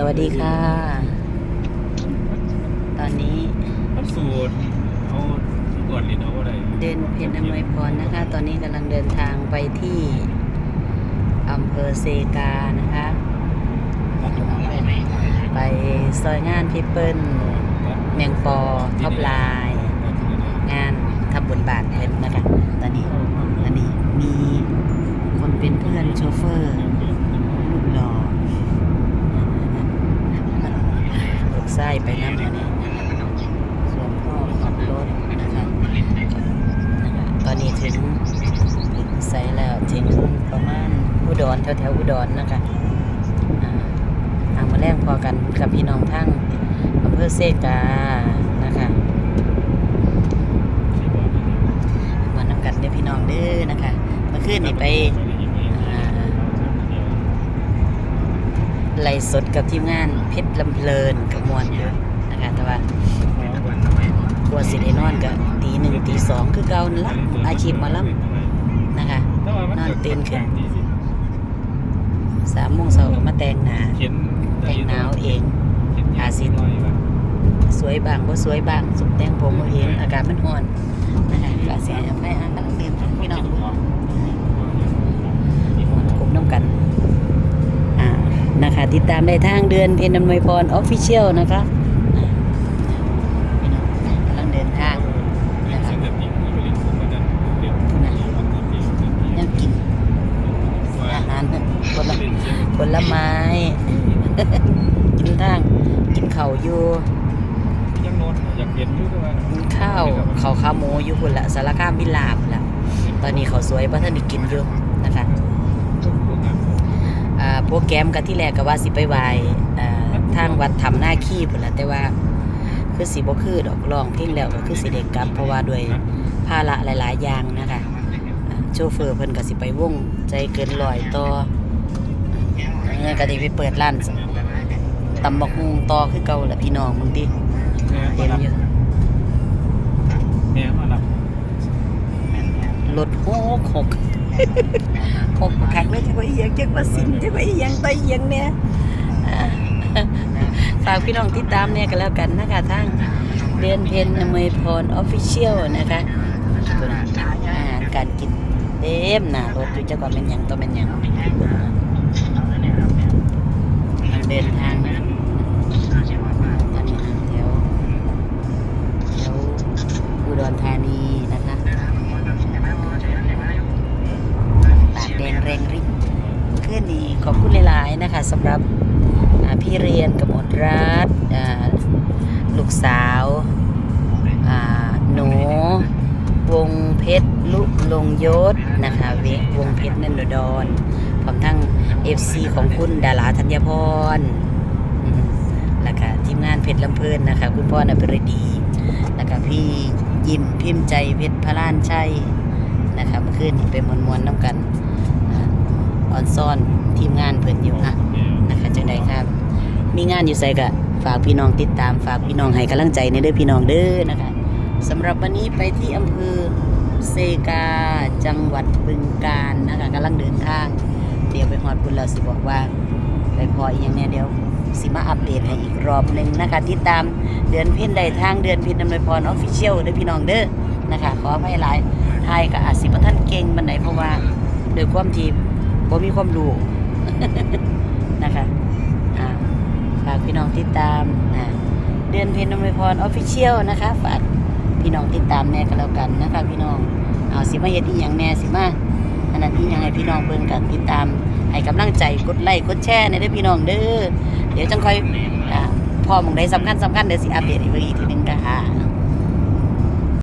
สวัสดีค่ะ ตอนนี้มันสูตรเอาที่กวดลิ้นเอาอะไรเดินเพนอำนวยพรนะคะ ตอนนี้กำลังเดินทางไปที่อำเภอเซกานะคะ ไปซอยงานพี่เปิ้ลเมียงปอท็อปไลน์งานทำบุญบาทเพิ่นนะคะ ตอนนี้ตอนนี้มีคนเป็นเพื่อนโชเฟอร์รูปหล่อลูกไส้ไปน้ำมาเนี่ยส่วนพ่อขับรถนะคะนะคะตอนนี้ถึงถึงไซแล้วถึงประมาณอุด รแถวแถวๆอุดรนะคะอ่าทางมาแรกพอกันกับพี่น้องทั้งอำเภอเซกานะคะมานํกันเด้อพี่น้องเด้อนะคะเมื่อคืนนี่ไปไล่สดกับทีมงานเพชรลำเพลินกับมวลอยู่นะคะแต่ว่ากลัวสิได้นอนก็ตีหนึ่งตีสองคือเก่าละอาชีพมาล่ำนะคะนอนเตื่นขึ้น สามโมงเช้าก็มาแต่งหน้าเขียนแต่งหนาวเองหาสิสวยบางบ่สวยบางสุดแต่งผมบ่เองอากาศมันร้อนนะคะก็เสียไปอะกำลังเดินพี่น้องกลุ่มน้ำกันอ่านะคะ ติดตามได้ทางเดือนเพนอำนวยพรออฟฟิเชียลนะคะ ผลไม้ กินทางกินเข้าอยู่ยังโน้นอยากเห็นอยู่ด้วยกินข้าวเข้าวขาหมูอยู่พุ่นละสารคามวิลาบละตอนนี้เขาสวยพระท่านได้กินอยู่นะคะอ่าโปรแกรมกันที่แรกก็ว่าสิไปไหวายอ่าทางวัดทำหน้าขี้พุ่นละแต่ว่าคือสิบ่คือดอกร้องเพลงแล้วก็คือสิเด็กกลับเพราะว่าด้วยภาระหลาย ๆ อย่างนะคะอ่าโชเฟอร์เพิ่นก็สิไปวงใจเกินร้อยต่อ เงินก็ได้ไปเปิดร้านตำบักฮุงต่อคือเก่าแหละพี่น้องมึงดิเต็มอยู่แม่มารับรถหกหกหกครั้งเลยจะไปอีหยังจักว่าสินจะไปอีหยังไปอีหยังเนี่ยอ่าฝากพี่น้องติดตามเนี่ยกันแล้วกันนะคะทางเดือนเพนอเมยพรออฟฟิเชียลนะคะเป็นอาหารการกินเต็มหน้ารถอยู่จักว่าเป็นหยังตัวเป็น หยังทางเดินทางนะตอนนี้แถวแถวอุดรธานีนะคะปากแดงแรงริ้งขึ้นนี้ขอบคุณหลายๆนะคะสำหรับพี่เรียนกับหมดรัฐลูกสาวหนูวงเพชรลุลงยศนะคะเววงเพชรนันดอน ร้อมทั้ง FC ของคุณดาราธัญพรอืมแล้วก็ทีมงานเพชรลำเพลินนะคะ คุณพ่อนภรดีแล้วก็พี่ยิมพิมพ์ใจเพชรพระล้านชัยนะคะเมื่อคืนนี้ไปมวนมวนๆน้ำกันอ่าออนซ่อนทีมงานเพิ่นอยู่นะนะคะจังใดครับ มีงานอยู่ใส่ก็ฝากพี่น้องติดตามฝากพี่น้องให้กำลังใจในเด้อพี่น้องเด้อนะคะสำหรับวันนี้ไปที่อำเภอเซกาจังหวัดบึงกาฬนะคะกำลังเดินทาง เดี๋ยวไปฮอดบุญแล้วสิบอกว่าไปพออีกอย่างเนี้ยเดี๋ยวสิมาอัปเดตให้อีกรอบหนึ่งนะคะติดตามเดือนเพ็ญใดทางเดือนเพ็ญดำเนินพรออฟฟิเชียลเด้อพี่น้องเด้อนะคะ ขออภัยหลายไทยกับอาจสิบท่านเก่งบันไดเพราะว่าโดยความที่บ่มีความรู้นะคะอ่าฝากพี่น้องติดตามเดือนเพ็ญดำเนินพรออฟฟิเชียลนะคะฝากพี่น้องติดตามแน่ก็แล้วกันนะคะ พี่น้องเอาสิมาเฮ็ดอีหยังแน่สิมา นนั้นที่ยังให้พี่น้องเบิ่งกับติดตาม ให้กำลังใจกดไลค์กดแชร์ในเด้อพี่น้องเด้อเดี๋ยวจังค่อยอ่าพอหมองไดสำคัญสำคัญเดี๋ยวสิอัปเดตอีกเบิ่งอีกทีหนึงค่ะ